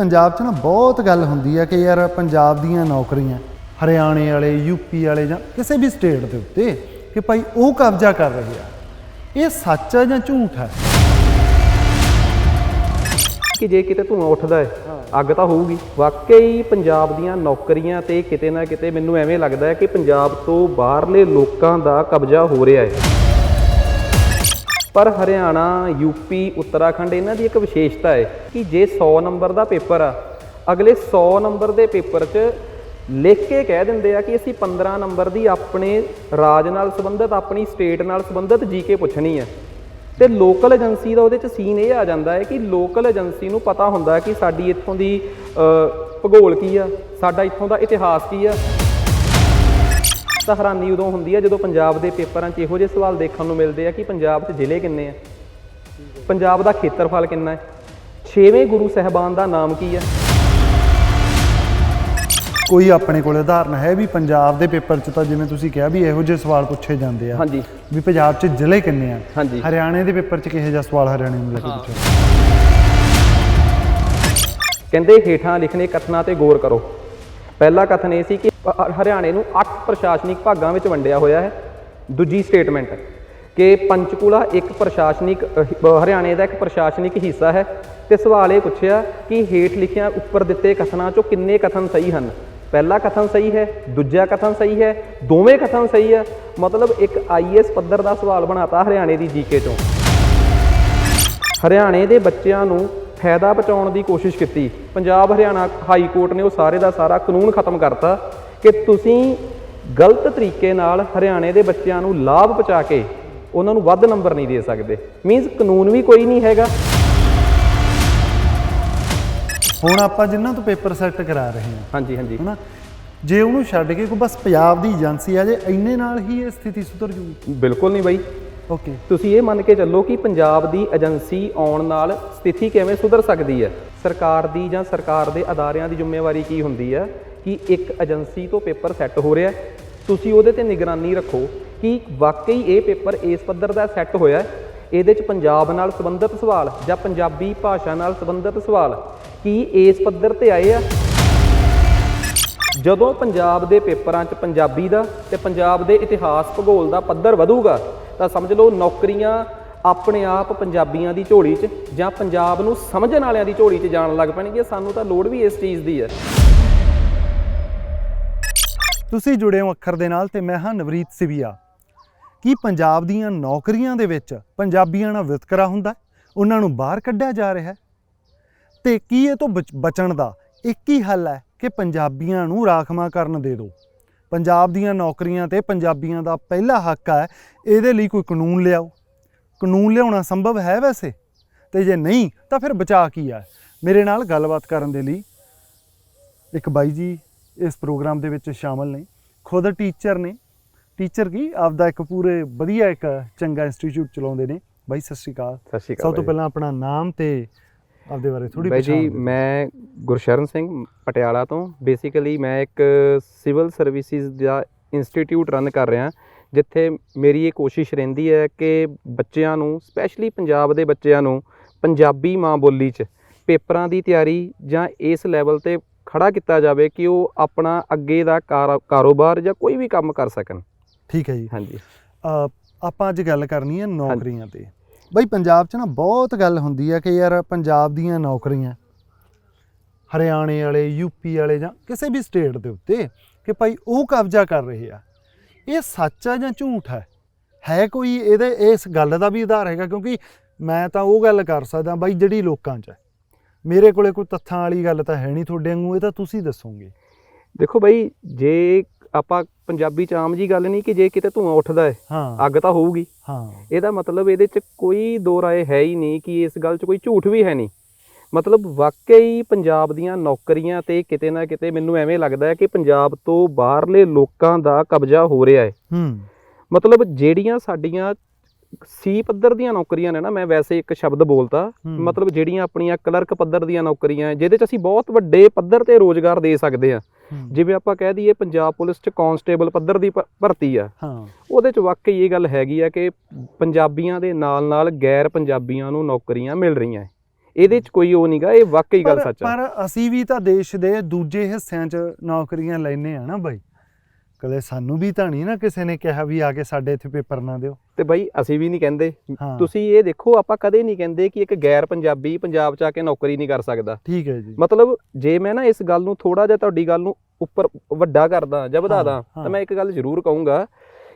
ਪੰਜਾਬ 'ਚ ਨਾ ਬਹੁਤ ਗੱਲ ਹੁੰਦੀ ਹੈ ਕਿ ਯਾਰ ਪੰਜਾਬ ਦੀਆਂ ਨੌਕਰੀਆਂ ਹਰਿਆਣੇ ਵਾਲੇ ਯੂਪੀ ਵਾਲੇ ਜਾਂ ਕਿਸੇ ਵੀ ਸਟੇਟ ਦੇ ਉੱਤੇ ਕਿ ਭਾਈ ਉਹ ਕਬਜ਼ਾ ਕਰ ਰਹੇ ਆ। ਇਹ ਸੱਚ ਹੈ ਜਾਂ ਝੂਠ ਹੈ ਕਿ ਜੇ ਕਿਤੇ ਧੂਆਂ ਉੱਠਦਾ ਹੈ। ਅੱਗ ਤਾਂ ਹੋਊਗੀ। ਵਾਕਈ ਪੰਜਾਬ ਦੀਆਂ ਨੌਕਰੀਆਂ ਤੇ ਕਿਤੇ ਨਾ ਕਿਤੇ ਮੈਨੂੰ ਐਵੇਂ ਲੱਗਦਾ ਹੈ ਕਿ ਪੰਜਾਬ ਤੋਂ ਬਾਹਰਲੇ ਲੋਕਾਂ ਦਾ ਕਬਜ਼ਾ ਹੋ ਰਿਹਾ ਹੈ। ਪਰ ਹਰਿਆਣਾ, ਯੂਪੀ, ਉੱਤਰਾਖੰਡ ਇਹਨਾਂ ਦੀ ਇੱਕ ਵਿਸ਼ੇਸ਼ਤਾ ਹੈ ਕਿ ਜੇ 100 ਨੰਬਰ ਦਾ ਪੇਪਰ ਆ, ਅਗਲੇ 100 ਨੰਬਰ ਦੇ ਪੇਪਰ 'ਚ ਲਿਖ ਕੇ ਕਹਿ ਦਿੰਦੇ ਆ ਕਿ ਅਸੀਂ 15 ਨੰਬਰ ਦੀ ਆਪਣੇ ਰਾਜ ਨਾਲ ਸੰਬੰਧਿਤ, ਆਪਣੀ ਸਟੇਟ ਨਾਲ ਸੰਬੰਧਿਤ ਜੀਕੇ ਪੁੱਛਣੀ ਹੈ। ਤੇ ਲੋਕਲ ਏਜੰਸੀ ਦਾ ਉਹਦੇ ਚ ਸੀਨ ਇਹ ਆ ਜਾਂਦਾ ਹੈ ਕਿ ਲੋਕਲ ਏਜੰਸੀ ਨੂੰ ਪਤਾ ਹੁੰਦਾ ਕਿ ਸਾਡੀ ਇੱਥੋਂ ਦੀ ਭੂਗੋਲ ਕੀ ਆ, ਸਾਡਾ ਇੱਥੋਂ ਦਾ ਇਤਿਹਾਸ ਕੀ ਆ। ਤਾਂ ਹੈਰਾਨੀ ਉਦੋਂ ਹੁੰਦੀ ਹੈ ਜਦੋਂ ਪੰਜਾਬ ਦੇ ਪੇਪਰਾਂ 'ਚ ਇਹੋ ਜਿਹੇ ਸਵਾਲ ਦੇਖਣ ਨੂੰ ਮਿਲਦੇ ਆ ਕਿ ਪੰਜਾਬ 'ਚ ਜ਼ਿਲ੍ਹੇ ਕਿੰਨੇ ਆ? ਪੰਜਾਬ ਦਾ ਖੇਤਰਫਲ ਕਿੰਨਾ ਹੈ? ਛੇਵੇਂ ਗੁਰੂ ਸਹਿਬਾਨ ਦਾ ਨਾਮ ਕੀ ਹੈ ਕੋਈ ਆਪਣੇ ਕੋਲ ਉਦਾਹਰਨ ਹੈ ਵੀ ਪੰਜਾਬ ਦੇ ਪੇਪਰ 'ਚ ਤਾਂ ਜਿਵੇਂ ਤੁਸੀਂ ਕਿਹਾ ਵੀ ਇਹੋ ਜਿਹੇ ਸਵਾਲ ਪੁੱਛੇ ਜਾਂਦੇ ਆ। ਹਾਂਜੀ। ਵੀ ਪੰਜਾਬ 'ਚ ਜ਼ਿਲ੍ਹੇ ਕਿੰਨੇ ਆ? ਹਾਂਜੀ। ਹਰਿਆਣੇ ਦੇ ਪੇਪਰ 'ਚ ਕਿਹੋ ਜਿਹਾ ਸਵਾਲ ਹਰਿਆਣੇ ਨੂੰ ਲੈ ਕੇ ਪੁੱਛਿਆ ਕਹਿੰਦੇ ਹੇਠਾਂ ਲਿਖਣੇ ਕਥਨਾਂ ਤੇ ਗੌਰ ਕਰੋ। ਪਹਿਲਾ ਕਥਨ ਇਹ ਸੀ ਕਿ ਹਰਿਆਣੇ ਨੂੰ 8 ਪ੍ਰਸ਼ਾਸਨਿਕ ਭਾਗਾਂ ਵਿੱਚ ਵੰਡਿਆ ਹੋਇਆ ਹੈ। ਦੂਜੀ ਸਟੇਟਮੈਂਟ ਕਿ ਪੰਚਕੂਲਾ ਇੱਕ ਪ੍ਰਸ਼ਾਸਨਿਕ ਹਰਿਆਣੇ ਦਾ ਇੱਕ ਪ੍ਰਸ਼ਾਸਨਿਕ ਹਿੱਸਾ ਹੈ ਤੇ ਸਵਾਲ ਇਹ ਪੁੱਛਿਆ ਕਿ ਹੇਠ ਲਿਖਿਆ ਉੱਪਰ ਦਿੱਤੇ ਕਥਨਾਂ ਚੋਂ ਕਿੰਨੇ ਕਥਨ ਸਹੀ ਹਨ? ਪਹਿਲਾ ਕਥਨ ਸਹੀ ਹੈ, ਦੂਜਾ ਕਥਨ ਸਹੀ ਹੈ, ਦੋਵੇਂ ਕਥਨ ਸਹੀ ਹੈ। ਮਤਲਬ ਇੱਕ ਆਈਐਸ ਪੱਧਰ ਦਾ ਸਵਾਲ ਬਣਾਤਾ ਹਰਿਆਣੇ ਦੀ ਜੀਕੇ ਚੋਂ। ਹਰਿਆਣੇ ਦੇ ਬੱਚਿਆਂ ਨੂੰ ਫਾਇਦਾ ਪਹੁੰਚਾਉਣ ਦੀ ਕੋਸ਼ਿਸ਼ ਕੀਤੀ। ਪੰਜਾਬ ਹਰਿਆਣਾ ਹਾਈ ਕੋਰਟ ਨੇ ਉਹ ਸਾਰੇ ਦਾ ਸਾਰਾ ਕਾਨੂੰਨ ਖਤਮ ਕਰਤਾ ਕਿ ਤੁਸੀਂ ਗਲਤ ਤਰੀਕੇ ਨਾਲ ਹਰਿਆਣੇ ਦੇ ਬੱਚਿਆਂ ਨੂੰ ਲਾਭ ਪਹੁੰਚਾ ਕੇ ਉਹਨਾਂ ਨੂੰ ਵੱਧ ਨੰਬਰ ਨਹੀਂ ਦੇ ਸਕਦੇ। ਮੀਨਸ ਕਾਨੂੰਨ ਵੀ ਕੋਈ ਨਹੀਂ ਹੈਗਾ। ਹੁਣ ਆਪਾਂ ਜਿਨ੍ਹਾਂ ਤੋਂ ਪੇਪਰ ਸੈੱਟ ਕਰਾ ਰਹੇ ਹਾਂ ਹਾਂਜੀ ਹਾਂਜੀ। ਹਨਾ? ਜੇ ਉਹਨੂੰ ਛੱਡ ਕੇ ਕੋਈ ਬਸ ਪੰਜਾਬ ਦੀ ਏਜੰਸੀ ਆ ਜੇ ਇੰਨੇ ਨਾਲ ਹੀ ਇਹ ਸਥਿਤੀ ਸੁਧਰ ਜੂਗੀ ਬਿਲਕੁਲ ਨਹੀਂ ਬਾਈ। ਓਕੇ। ਤੁਸੀਂ ਇਹ ਮੰਨ ਕੇ ਚੱਲੋ ਕਿ ਪੰਜਾਬ ਦੀ ਏਜੰਸੀ ਆਉਣ ਨਾਲ ਸਥਿਤੀ ਕਿਵੇਂ ਸੁਧਰ ਸਕਦੀ ਹੈ? ਸਰਕਾਰ ਦੀ ਜਾਂ ਸਰਕਾਰ ਦੇ ਅਦਾਰਿਆਂ ਦੀ ਜ਼ਿੰਮੇਵਾਰੀ ਕੀ ਹੁੰਦੀ ਹੈ ਕਿ ਇੱਕ ਏਜੰਸੀ ਤੋਂ ਪੇਪਰ ਸੈੱਟ ਹੋ ਰਿਹਾ ਤੁਸੀਂ ਉਹਦੇ ਤੇ ਨਿਗਰਾਨੀ ਰੱਖੋ ਕਿ ਵਾਕਈ ਇਹ ਪੇਪਰ ਇਸ ਪੱਧਰ ਦਾ ਸੈੱਟ ਹੋਇਆ ਇਹਦੇ ਚ ਪੰਜਾਬ ਨਾਲ ਸੰਬੰਧਿਤ ਸਵਾਲ ਜਾਂ ਪੰਜਾਬੀ ਭਾਸ਼ਾ ਨਾਲ ਸੰਬੰਧਿਤ ਸਵਾਲ ਕੀ ਇਸ ਪੱਧਰ ਤੇ ਆਏ ਆ? ਜਦੋਂ ਪੰਜਾਬ ਦੇ ਪੇਪਰਾਂ 'ਚ ਪੰਜਾਬੀ ਦਾ ਤੇ ਪੰਜਾਬ ਦੇ ਇਤਿਹਾਸ ਭੂਗੋਲ ਦਾ ਪੱਧਰ ਵਧੂਗਾ ਤਾਂ ਸਮਝ ਲਓ ਨੌਕਰੀਆਂ ਆਪਣੇ ਆਪ ਪੰਜਾਬੀਆਂ ਦੀ ਝੋਲੀ 'ਚ ਜਾਂ ਪੰਜਾਬ ਨੂੰ ਸਮਝਣ ਵਾਲਿਆਂ ਦੀ ਝੋਲੀ 'ਚ ਜਾਣ ਲੱਗ ਪੈਣਗੀਆਂ, ਸਾਨੂੰ ਤਾਂ ਲੋੜ ਵੀ ਇਸ ਚੀਜ਼ ਦੀ ਹੈ। ਤੁਸੀਂ ਜੁੜੇ ਹੋ ਅੱਖਰ ਦੇ ਨਾਲ ਤੇ ਮੈਂ ਹਾਂ ਨਵਰੀਤ ਸਿਵੀਆ। ਕੀ ਪੰਜਾਬ ਦੀਆਂ ਨੌਕਰੀਆਂ ਦੇ ਵਿੱਚ ਪੰਜਾਬੀਆਂ ਨਾਲ ਵਿਤਕਰਾ ਹੁੰਦਾ? ਉਹਨਾਂ ਨੂੰ ਬਾਹਰ ਕੱਢਿਆ ਜਾ ਰਿਹਾ ਹੈ? ਤੇ ਕੀ ਇਹ ਤੋਂ ਬਚ- ਬਚਣ ਦਾ ਇੱਕ ਹੀ ਹੱਲ ਹੈ ਕਿ ਪੰਜਾਬੀਆਂ ਨੂੰ ਰਾਖਵਾਂ ਕਰਨ ਦੇ ਦਿਓ। ਪੰਜਾਬ ਦੀਆਂ ਨੌਕਰੀਆਂ ਤੇ ਪੰਜਾਬੀਆਂ ਦਾ ਪਹਿਲਾ ਹੱਕ ਹੈ ਇਹਦੇ ਲਈ ਕੋਈ ਕਾਨੂੰਨ ਲਿਆਓ। ਕਾਨੂੰਨ ਲਿਆਉਣਾ ਸੰਭਵ ਹੈ ਵੈਸੇ? ਤੇ ਜੇ ਨਹੀਂ ਤਾਂ ਫਿਰ ਬਚਾ ਕੀ ਹੈ ਮੇਰੇ ਨਾਲ ਗੱਲਬਾਤ ਕਰਨ ਦੇ ਲਈ ਇੱਕ ਬਾਈ ਜੀ ਇਸ ਪ੍ਰੋਗਰਾਮ ਦੇ ਵਿੱਚ ਸ਼ਾਮਲ ਨੇ। ਖੁਦ ਟੀਚਰ ਨੇ। ਟੀਚਰ ਕੀ? ਆਪਦਾ ਇੱਕ ਪੂਰੇ ਵਧੀਆ ਇੱਕ ਚੰਗਾ ਇੰਸਟੀਚਿਊਟ ਚਲਾਉਂਦੇ ਨੇ। ਬਾਈ ਸਤਿ ਸ਼੍ਰੀ ਅਕਾਲ। ਸਤਿ ਸ਼੍ਰੀ ਸਭ ਤੋਂ ਪਹਿਲਾਂ ਆਪਣਾ ਨਾਮ ਤੇ ਆਪਦੇ ਬਾਰੇ ਥੋੜੀ ਬਾਈ ਜੀ। ਮੈਂ ਗੁਰਸ਼ਰਨ ਸਿੰਘ ਪਟਿਆਲਾ ਤੋਂ। ਬੇਸਿਕਲੀ ਮੈਂ ਇੱਕ ਸਿਵਲ ਸਰਵਿਸਿਜ਼ ਦਾ ਇੰਸਟੀਚਿਊਟ ਰਨ ਕਰ ਰਿਹਾ ਜਿੱਥੇ ਮੇਰੀ ਇਹ ਕੋਸ਼ਿਸ਼ ਰਹਿੰਦੀ ਹੈ ਕਿ ਬੱਚਿਆਂ ਨੂੰ ਸਪੈਸ਼ਲੀ ਪੰਜਾਬ ਦੇ ਬੱਚਿਆਂ ਨੂੰ ਪੰਜਾਬੀ ਮਾਂ ਬੋਲੀ 'ਚ ਪੇਪਰਾਂ ਦੀ ਤਿਆਰੀ ਜਾਂ ਇਸ ਲੈਵਲ ਤੇ ਖੜਾ ਕੀਤਾ ਜਾਵੇ ਕਿ ਉਹ ਆਪਣਾ ਅੱਗੇ ਦਾ ਕਾਰਾ- ਕਾਰੋਬਾਰ ਜਾਂ ਕੋਈ ਵੀ ਕੰਮ ਕਰ ਸਕਣ। ਠੀਕ ਹੈ ਜੀ। ਹਾਂਜੀ। ਆਪਾਂ ਅੱਜ ਗੱਲ ਕਰਨੀ ਹੈ ਨੌਕਰੀਆਂ ਤੇ। ਬਾਈ ਪੰਜਾਬ 'ਚ ਨਾ ਬਹੁਤ ਗੱਲ ਹੁੰਦੀ ਹੈ ਕਿ ਯਾਰ ਪੰਜਾਬ ਦੀਆਂ ਨੌਕਰੀਆਂ ਹਰਿਆਣੇ ਵਾਲੇ ਯੂਪੀ ਵਾਲੇ ਜਾਂ ਕਿਸੇ ਵੀ ਸਟੇਟ ਦੇ ਉੱਤੇ ਕਿ ਭਾਈ ਉਹ ਕਬਜ਼ਾ ਕਰ ਰਹੇ ਆ। ਇਹ ਸੱਚ ਆ ਜਾਂ ਝੂਠ ਹੈ ਹੈ ਕੋਈ ਇਹਦੇ, ਇਸ ਗੱਲ ਦਾ ਵੀ ਆਧਾਰ ਹੈਗਾ ਕਿਉਂਕਿ ਮੈਂ ਤਾਂ ਉਹ ਗੱਲ ਕਰ ਸਕਦਾ ਬਾਈ ਜਿਹੜੀ ਲੋਕਾਂ 'ਚ ਹੈ ਮੇਰੇ ਕੋਲੇ ਕੋਈ ਤੱਥਾਂ ਵਾਲੀ ਗੱਲ ਤਾਂ ਹੈ ਨਹੀਂ ਤੁਹਾਡੇ ਵਾਂਗੂ, ਇਹ ਤਾਂ ਤੁਸੀਂ ਦੱਸੋਗੇ। ਦੇਖੋ ਬਾਈ, ਜੇ ਆਪਾਂ ਪੰਜਾਬੀ ਚ ਆਮ ਜੀ ਗੱਲ ਨਹੀਂ ਕਿ ਜੇ ਕਿਤੇ ਧੂਆਂ ਉੱਠਦਾ ਹੈ ਹਾਂ। ਅੱਗ ਤਾਂ ਹੋਊਗੀ। ਹਾਂ। ਇਹਦਾ ਮਤਲਬ ਇਹਦੇ ਚ ਕੋਈ ਦੋ ਰਾਏ ਹੈ ਹੀ ਨਹੀਂ ਕਿ ਇਸ ਗੱਲ 'ਚ ਕੋਈ ਝੂਠ ਵੀ ਹੈ ਨਹੀਂ। ਮਤਲਬ ਵਾਕਈ ਪੰਜਾਬ ਦੀਆਂ ਨੌਕਰੀਆਂ ਤੇ ਕਿਤੇ ਨਾ ਕਿਤੇ ਮੈਨੂੰ ਐਵੇਂ ਲੱਗਦਾ ਹੈ ਕਿ ਪੰਜਾਬ ਤੋਂ ਬਾਹਰਲੇ ਲੋਕਾਂ ਦਾ ਕਬਜ਼ਾ ਹੋ ਰਿਹਾ ਹੈ ਹੂੰ। ਮਤਲਬ ਜਿਹੜੀਆਂ ਸਾਡੀਆਂ ਸੀ ਪੱਧਰ ਦੀਆਂ ਨੌਕਰੀਆਂ ਨੇ ਨਾ ਮੈਂ ਵੈਸੇ ਇੱਕ ਸ਼ਬਦ ਬੋਲਤਾ। ਮਤਲਬ ਜਿਹੜੀਆਂ ਆਪਣੀਆਂ ਕਲਰਕ ਪੱਧਰ ਦੀਆਂ ਨੌਕਰੀਆਂ ਜਿਹਦੇ 'ਚ ਅਸੀਂ ਬਹੁਤ ਵੱਡੇ ਪੱਧਰ ਤੇ ਰੋਜ਼ਗਾਰ ਦੇ ਸਕਦੇ ਹੂੰ। ਜਿਵੇਂ ਆਪਾਂ ਕਹਿ ਦਈਏ ਪੰਜਾਬ ਪੁਲਿਸ 'ਚ ਕਾਂਸਟੇਬਲ ਪੱਧਰ ਦੀ ਭਰਤੀ ਆ। ਹਾਂ। ਉਹਦੇ 'ਚ ਵਾਕਈ ਇਹ ਗੱਲ ਹੈਗੀ ਆ ਕਿ ਪੰਜਾਬੀਆਂ ਦੇ ਨਾਲ-ਨਾਲ ਗੈਰ ਪੰਜਾਬੀਆਂ ਨੂੰ ਨੌਕਰੀਆਂ ਮਿਲ ਰਹੀਆਂ। ਇਹਦੇ 'ਚ ਕੋਈ ਉਹ ਨਹੀਂਗਾ ਇਹ ਵਾਕਈ ਗੱਲ ਸੱਚ ਆ। ਪਰ ਅਸੀਂ ਵੀ ਤਾਂ ਦੇਸ਼ ਦੇ ਦੂਜੇ ਹਿੱਸਿਆਂ 'ਚ ਨੌਕਰੀਆਂ ਲੈਨੇ ਆ ਨਾ ਬਾਈ। ਕਦੇ ਸਾਨੂੰ ਵੀ ਤਾਂ ਨਹੀਂ ਨਾ ਕਿਸੇ ਨੇ ਕਿਹਾ ਵੀ ਆ ਕੇ ਸਾਡੇ ਇੱਥੇ ਪੇਪਰ ਨਾ ਦਿਓ ਤੇ ਬਾਈ ਅਸੀਂ ਵੀ ਨਹੀਂ ਕਹਿੰਦੇ ਹਾਂ। ਤੁਸੀਂ ਇਹ ਦੇਖੋ ਆਪਾਂ ਕਦੇ ਨਹੀਂ ਕਹਿੰਦੇ ਕਿ ਇੱਕ ਗੈਰ ਪੰਜਾਬੀ ਪੰਜਾਬ 'ਚ ਆ ਕੇ ਨੌਕਰੀ ਨਹੀਂ ਕਰ ਸਕਦਾ ਠੀਕ ਹੈ ਜੀ ਮਤਲਬ ਜੇ ਮੈਂ ਨਾ ਇਸ ਗੱਲ ਨੂੰ ਥੋੜਾ ਜਿਹਾ ਤੁਹਾਡੀ ਗੱਲ ਨੂੰ ਉੱਪਰ ਵੱਡਾ ਕਰਦਾ ਜਾਂ ਵਧਾ ਹਾਂ, ਦਾਂ ਹਾਂ। ਤਾਂ ਮੈਂ ਇੱਕ ਗੱਲ ਜ਼ਰੂਰ ਕਹੂੰਗਾ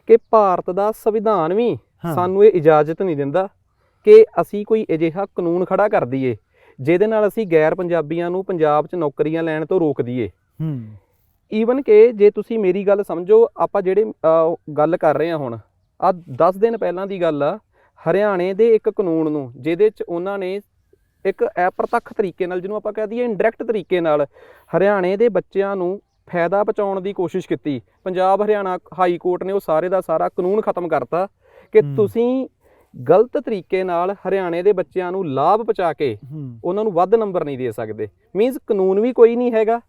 ਕਿ ਭਾਰਤ ਦਾ ਸੰਵਿਧਾਨ ਵੀ ਹਾਂ। ਸਾਨੂੰ ਇਹ ਇਜਾਜ਼ਤ ਨਹੀਂ ਦਿੰਦਾ ਕਿ ਅਸੀਂ ਕੋਈ ਅਜਿਹਾ ਕਾਨੂੰਨ ਖੜਾ ਕਰ ਦਈਏ ਜਿਹਦੇ ਨਾਲ ਅਸੀਂ ਗੈਰ ਪੰਜਾਬੀਆਂ ਨੂੰ ਪੰਜਾਬ 'ਚ ਨੌਕਰੀਆਂ ਲੈਣ ਤੋਂ ਰੋਕ ਦਈਏ ਹੂੰ ਈਵਨ ਕਿ ਜੇ ਤੁਸੀਂ ਮੇਰੀ ਗੱਲ ਸਮਝੋ ਆਪਾਂ ਜਿਹੜੇ ਗੱਲ ਕਰ ਰਹੇ ਹਾਂ ਹੁਣ ਆ 10 ਦਿਨ ਪਹਿਲਾਂ ਦੀ ਗੱਲ ਆ ਹਰਿਆਣੇ ਦੇ ਇੱਕ ਕਾਨੂੰਨ ਨੂੰ ਜਿਹਦੇ 'ਚ ਉਹਨਾਂ ਨੇ ਇੱਕ ਅਪ੍ਰਤੱਖ ਤਰੀਕੇ ਨਾਲ ਜਿਹਨੂੰ ਆਪਾਂ ਕਹਿ ਦਈਏ ਇਨਡਾਇਰੈਕਟ ਤਰੀਕੇ ਨਾਲ ਹਰਿਆਣੇ ਦੇ ਬੱਚਿਆਂ ਨੂੰ ਫਾਇਦਾ ਪਹੁੰਚਾਉਣ ਦੀ ਕੋਸ਼ਿਸ਼ ਕੀਤੀ। ਪੰਜਾਬ ਹਰਿਆਣਾ ਹਾਈ ਕੋਰਟ ਨੇ ਉਹ ਸਾਰੇ ਦਾ ਸਾਰਾ ਕਾਨੂੰਨ ਖਤਮ ਕਰਤਾ ਕਿ। ਤੁਸੀਂ ਗਲਤ ਤਰੀਕੇ ਨਾਲ ਹਰਿਆਣੇ ਦੇ ਬੱਚਿਆਂ ਨੂੰ ਲਾਭ ਪਹੁੰਚਾ ਕੇ ਉਹਨਾਂ ਨੂੰ ਵੱਧ ਨੰਬਰ ਨਹੀਂ ਦੇ ਸਕਦੇ। ਮੀਨਸ ਕਾਨੂੰਨ ਵੀ ਕੋਈ ਨਹੀਂ ਹੈਗਾ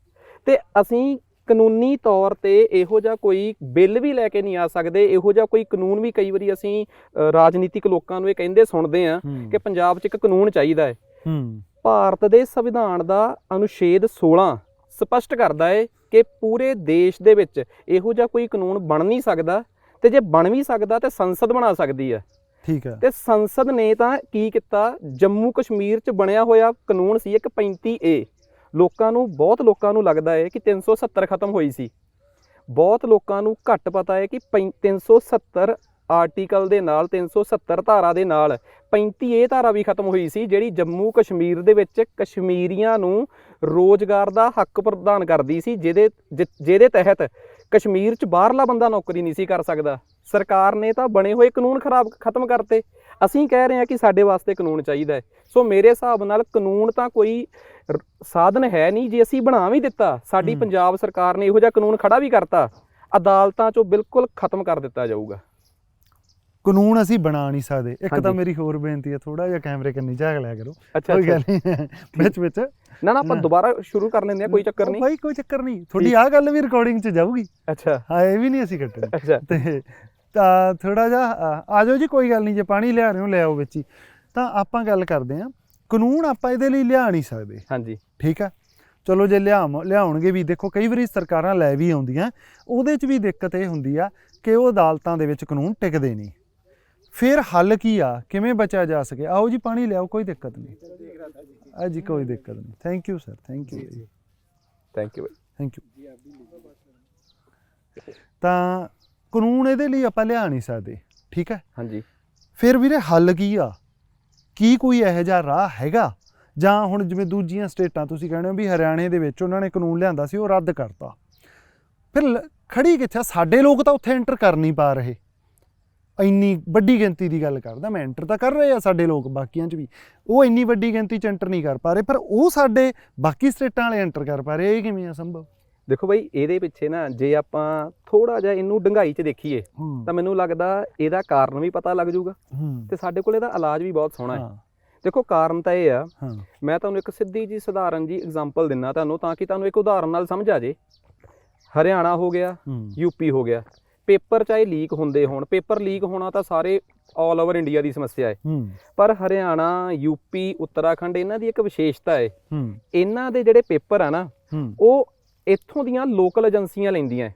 ਤੇ ਅਸੀਂ ਕਾਨੂੰਨੀ ਤੌਰ ਤੇ ਇਹੋ ਜਿਹਾ ਕੋਈ ਬਿੱਲ ਵੀ ਲੈ ਕੇ ਨਹੀਂ ਆ ਸਕਦੇ ਇਹੋ ਜਿਹਾ ਕੋਈ ਕਾਨੂੰਨ ਵੀ ਕਈ ਵਾਰੀ ਅਸੀਂ ਰਾਜਨੀਤਿਕ ਲੋਕਾਂ ਨੂੰ ਇਹ ਕਹਿੰਦੇ ਸੁਣਦੇ ਆ। ਕਿ ਪੰਜਾਬ 'ਚ ਇੱਕ ਕਾਨੂੰਨ ਚਾਹੀਦਾ ਹੈ। ਹੂੰ। ਭਾਰਤ ਦੇ ਸੰਵਿਧਾਨ ਦਾ ਅਨੁਛੇਦ 16 ਸਪਸ਼ਟ ਕਰਦਾ ਹੈ ਕਿ ਪੂਰੇ ਦੇਸ਼ ਦੇ ਵਿੱਚ ਇਹੋ ਜਿਹਾ ਕੋਈ ਕਾਨੂੰਨ ਬਣ ਨਹੀਂ ਸਕਦਾ ਤੇ ਜੇ ਬਣ ਵੀ ਸਕਦਾ ਤੇ ਸੰਸਦ ਬਣਾ ਸਕਦੀ ਹੈ। ਠੀਕ ਹੈ। ਤੇ ਸੰਸਦ ਨੇ ਤਾਂ ਕੀ ਕੀਤਾ? ਜੰਮੂ ਕਸ਼ਮੀਰ 'ਚ ਬਣਿਆ ਹੋਇਆ ਕਾਨੂੰਨ ਸੀ ਇੱਕ 35A ਲੋਕਾਂ ਨੂੰ, ਬਹੁਤ ਲੋਕਾਂ ਨੂੰ ਲੱਗਦਾ ਹੈ ਕਿ 370 ਖਤਮ ਹੋਈ ਸੀ। ਬਹੁਤ ਲੋਕਾਂ ਨੂੰ ਘੱਟ ਪਤਾ ਹੈ ਕਿ ਪੈਂ- 370 ਆਰਟੀਕਲ ਦੇ ਨਾਲ 370 ਧਾਰਾ ਦੇ ਨਾਲ 35A ਧਾਰਾ ਵੀ ਖਤਮ ਹੋਈ ਸੀ, ਜਿਹੜੀ ਜੰਮੂ ਕਸ਼ਮੀਰ ਦੇ ਵਿੱਚ ਕਸ਼ਮੀਰੀਆਂ ਨੂੰ ਰੋਜ਼ਗਾਰ ਦਾ ਹੱਕ ਪ੍ਰਦਾਨ ਕਰਦੀ ਸੀ, ਜਿਹਦੇ, ਜਿ- ਜਿਹਦੇ ਤਹਿਤ ਕਸ਼ਮੀਰ 'ਚ ਬਾਹਰਲਾ ਬੰਦਾ ਨੌਕਰੀ ਨਹੀਂ ਸੀ ਕਰ ਸਕਦਾ। ਸਰਕਾਰ ਨੇ ਤਾਂ ਬਣੇ ਹੋਏ ਕਾਨੂੰਨ ਖਰਾਬ, ਖਤਮ ਕਰਤੇ। ਅਸੀਂ ਕਹਿ ਰਹੇ ਹਾਂ ਕਿ ਸਾਡੇ ਵਾਸਤੇ ਕਾਨੂੰਨ ਚਾਹੀਦਾ ਹੈ। ਸੋ ਮੇਰੇ ਹਿਸਾਬ ਨਾਲ ਕਾਨੂੰਨ ਤਾਂ ਕੋਈ ਸਾਧਨ ਹੈ ਨਹੀਂ। ਜੇ ਅਸੀਂ ਬਣਾ ਵੀ ਦਿੱਤਾ ਸਾਡੀ। ਪੰਜਾਬ ਸਰਕਾਰ ਨੇ ਇਹੋ ਜਿਹਾ ਕਾਨੂੰਨ ਖੜਾ ਵੀ ਕਰਤਾ ਅਦਾਲਤਾਂ 'ਚੋਂ ਬਿਲਕੁਲ ਖਤਮ ਕਰ ਦਿੱਤਾ ਜਾਊਗਾ। ਕਾਨੂੰਨ ਅਸੀਂ ਬਣਾ ਨਹੀਂ ਸਕਦੇ। ਇੱਕ ਤਾਂ। ਮੇਰੀ ਹੋਰ ਬੇਨਤੀ ਹੈ ਥੋੜਾ ਜਿਹਾ ਕੈਮਰੇ ਕੰਨੀ ਝਾਕ ਲਿਆ ਕਰੋ। ਅੱਛਾ ਕੋਈ ਗੱਲ ਨਹੀਂ। ਵਿੱਚ ਵਿੱਚ। ਨਾ ਨਾ ਆਪਾਂ। ਦੁਬਾਰਾ ਸ਼ੁਰੂ ਕਰ ਲੈਂਦੇ ਆ ਕੋਈ ਚੱਕਰ ਨਹੀਂ। ਭਾਈ ਕੋਈ ਚੱਕਰ ਨਹੀਂ। ਤੁਹਾਡੀ ਆਹ ਗੱਲ ਵੀ ਰਿਕਾਰਡਿੰਗ 'ਚ ਜਾਊਗੀ। ਅੱਛਾ। ਹਾਂ ਇਹ ਵੀ ਨਹੀਂ ਅਸੀਂ ਕੱਟਣੀ। ਅੱਛਾ। ਤੇ ਤਾਂ ਥੋੜਾ ਜਿਹਾ ਆ ਜਾਓ ਜੀ ਕੋਈ ਗੱਲ ਨਹੀਂ ਜੇ ਪਾਣੀ ਲਿਆ ਰਹੇ ਹੋ ਲਿਆਓ ਵਿੱਚ ਹੀ ਤਾਂ ਆਪਾਂ ਗੱਲ ਕਰਦੇ ਹਾਂ ਕਾਨੂੰਨ ਆਪਾਂ ਇਹਦੇ ਲਈ ਲਿਆ ਨਹੀਂ ਸਕਦੇ। ਹਾਂਜੀ। ਠੀਕ ਆ? ਚਲੋ ਜੇ ਲਿਆ ਲਿਆਉਣਗੇ ਵੀ ਦੇਖੋ ਕਈ ਵਾਰੀ ਸਰਕਾਰਾਂ ਲੈ ਵੀ ਆਉਂਦੀਆਂ ਉਹਦੇ 'ਚ ਵੀ ਦਿੱਕਤ ਇਹ ਹੁੰਦੀ ਆ ਕਿ ਉਹ ਅਦਾਲਤਾਂ ਦੇ ਵਿੱਚ ਕਾਨੂੰਨ ਟਿਕਦੇ ਨਹੀਂ। ਫਿਰ ਹੱਲ ਕੀ ਆ? ਕਿਵੇਂ ਬਚਿਆ ਜਾ ਸਕੇ? ਆਓ ਜੀ ਪਾਣੀ ਲਿਆਓ ਕੋਈ ਦਿੱਕਤ ਨਹੀਂ। ਆ ਜੀ ਕੋਈ ਦਿੱਕਤ ਨਹੀਂ। Thank you sir thank you thank you thank you ਤਾਂ ਕਾਨੂੰਨ ਇਹਦੇ ਲਈ ਆਪਾਂ ਲਿਆ ਨਹੀਂ ਸਕਦੇ ਠੀਕ ਹੈ? ਹਾਂਜੀ। ਫਿਰ ਵੀਰੇ ਹੱਲ ਕੀ ਆ? ਕੀ ਕੋਈ ਇਹੋ ਜਿਹਾ ਰਾਹ ਹੈਗਾ? ਜਾਂ ਹੁਣ ਜਿਵੇਂ ਦੂਜੀਆਂ ਸਟੇਟਾਂ ਤੁਸੀਂ ਕਹਿੰਦੇ ਹੋ ਵੀ ਹਰਿਆਣੇ ਦੇ ਵਿੱਚ ਉਹਨਾਂ ਨੇ ਕਾਨੂੰਨ ਲਿਆਂਦਾ ਸੀ ਉਹ ਰੱਦ ਕਰਤਾ। ਫਿਰ ਖੜੀ ਕਿੱਥੇ? ਸਾਡੇ ਲੋਕ ਤਾਂ ਉੱਥੇ ਐਂਟਰ ਕਰ ਨਹੀਂ ਪਾ ਰਹੇ। ਇੰਨੀ ਵੱਡੀ ਗਿਣਤੀ ਦੀ ਗੱਲ ਕਰਦਾ ਮੈਂ ਐਂਟਰ ਤਾਂ ਕਰ ਰਹੇ ਆ ਸਾਡੇ ਲੋਕ ਬਾਕੀਆਂ 'ਚ ਵੀ। ਉਹ ਇੰਨੀ ਵੱਡੀ ਗਿਣਤੀ 'ਚ ਐਂਟਰ ਨਹੀਂ ਕਰ ਪਾ ਰਹੇ ਪਰ ਉਹ ਸਾਡੇ ਬਾਕੀ ਸਟੇਟਾਂ ਵਾਲੇ ਐਂਟਰ ਕਰ ਪਾ ਰਹੇ ਇਹ ਕਿਵੇਂ ਆ ਸੰਭਵ? ਦੇਖੋ ਬਾਈ ਇਹਦੇ ਪਿੱਛੇ ਨਾ ਜੇ ਆਪਾਂ ਥੋੜਾ ਜਿਹਾ ਇਹਨੂੰ ਡੰਗਾਈ 'ਚ ਦੇਖੀਏ ਤਾਂ ਮੈਨੂੰ ਲੱਗਦਾ ਇਹਦਾ ਕਾਰਨ ਵੀ ਪਤਾ ਲੱਗ ਜਾਊਗਾ ਤੇ ਸਾਡੇ ਕੋਲ ਇਹਦਾ ਇਲਾਜ ਵੀ ਬਹੁਤ ਸੋਹਣਾ ਹੈ। ਦੇਖੋ ਕਾਰਨ ਤਾਂ ਇਹ ਆ ਮੈਂ ਤੁਹਾਨੂੰ ਇੱਕ ਸਿੱਧੀ ਜੀ ਸਧਾਰਨ ਜੀ ਐਗਜ਼ਾਮਪਲ ਦਿੰਨਾ ਤੁਹਾਨੂੰ ਤਾਂ ਕਿ ਤੁਹਾਨੂੰ ਇੱਕ ਉਦਾਹਰਨ ਨਾਲ ਸਮਝ ਆ ਜੇ। ਹਰਿਆਣਾ ਹੋ ਗਿਆ ਯੂਪੀ ਹੋ ਗਿਆ। ਪੇਪਰ ਚਾਹੇ ਲੀਕ ਹੁੰਦੇ ਹੋਣ ਪੇਪਰ ਲੀਕ ਹੋਣਾ ਤਾਂ ਸਾਰੇ ਆਲ ਓਵਰ ਇੰਡੀਆ ਦੀ ਸਮੱਸਿਆ ਹੈ। ਪਰ ਹਰਿਆਣਾ ਯੂਪੀ ਉੱਤਰਾਖੰਡ ਇਹਨਾਂ ਦੀ ਇੱਕ ਵਿਸ਼ੇਸ਼ਤਾ ਹੈ। ਇਹਨਾਂ ਦੇ ਜਿਹੜੇ ਪੇਪਰ ਆ ਨਾ ਉਹ ਇੱਥੋਂ ਦੀਆਂ ਲੋਕਲ ਏਜੰਸੀਆਂ ਲੈਂਦੀਆਂ।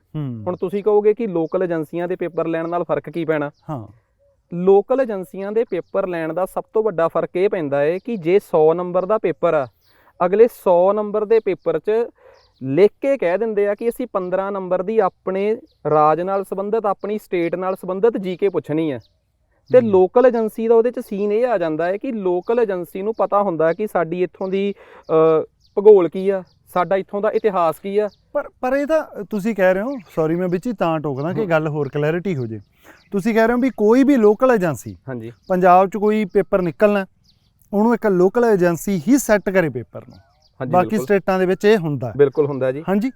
ਹੁਣ ਤੁਸੀਂ ਕਹੋਗੇ ਕਿ ਲੋਕਲ ਏਜੰਸੀਆਂ ਦੇ ਪੇਪਰ ਲੈਣ ਨਾਲ ਫ਼ਰਕ ਕੀ ਪੈਣਾ? ਹਾਂ। ਲੋਕਲ ਏਜੰਸੀਆਂ ਦੇ ਪੇਪਰ ਲੈਣ ਦਾ ਸਭ ਤੋਂ ਵੱਡਾ ਫ਼ਰਕ ਇਹ ਪੈਂਦਾ ਹੈ ਕਿ ਜੇ 100 ਨੰਬਰ ਦਾ ਪੇਪਰ ਆ ਅਗਲੇ 100 ਨੰਬਰ ਦੇ ਪੇਪਰ 'ਚ ਲਿਖ ਕੇ ਕਹਿ ਦਿੰਦੇ ਆ ਕਿ ਅਸੀਂ 15 ਨੰਬਰ ਦੀ ਆਪਣੇ ਰਾਜ ਨਾਲ ਸੰਬੰਧਿਤ ਆਪਣੀ ਸਟੇਟ ਨਾਲ ਸੰਬੰਧਿਤ ਜੀਕੇ ਪੁੱਛਣੀ ਹੈ। ਤੇ। ਲੋਕਲ ਏਜੰਸੀ ਦਾ ਉਹਦੇ 'ਚ ਸੀਨ ਇਹ ਆ ਜਾਂਦਾ ਹੈ ਕਿ ਲੋਕਲ ਏਜੰਸੀ ਨੂੰ ਪਤਾ ਹੁੰਦਾ ਕਿ ਸਾਡੀ ਇੱਥੋਂ ਦੀ ਭੂਗੋਲ ਕੀ ਆ ਸਾਡਾ ਇੱਥੋਂ ਦਾ ਇਤਿਹਾਸ ਕੀ ਆ? ਪਰ ਪਰ ਇਹ ਤਾਂ ਤੁਸੀਂ ਕਹਿ ਰਹੇ ਹੋ ਸੌਰੀ ਮੈਂ ਵਿੱਚ ਹੀ ਤਾਂ ਟੋਕਦਾ ਕਿ। ਗੱਲ ਹੋਰ ਕਲੈਰਿਟੀ ਹੋ ਜੇ। ਤੁਸੀਂ ਕਹਿ ਰਹੇ ਹੋ ਵੀ ਕੋਈ ਵੀ ਲੋਕਲ ਏਜੰਸੀ ਹਾਂਜੀ। ਪੰਜਾਬ 'ਚ ਕੋਈ ਪੇਪਰ ਨਿਕਲਣਾ ਉਹਨੂੰ ਇੱਕ ਲੋਕਲ ਏਜੰਸੀ ਹੀ ਸੈੱਟ ਕਰੇ ਪੇਪਰ ਨੂੰ। ਹਾਂਜੀ ਬਾਕੀ ਸਟੇਟਾਂ ਦੇ ਵਿੱਚ ਇਹ ਹੁੰਦਾ। ਬਿਲਕੁਲ ਹੁੰਦਾ ਜੀ। ਹਾਂਜੀ।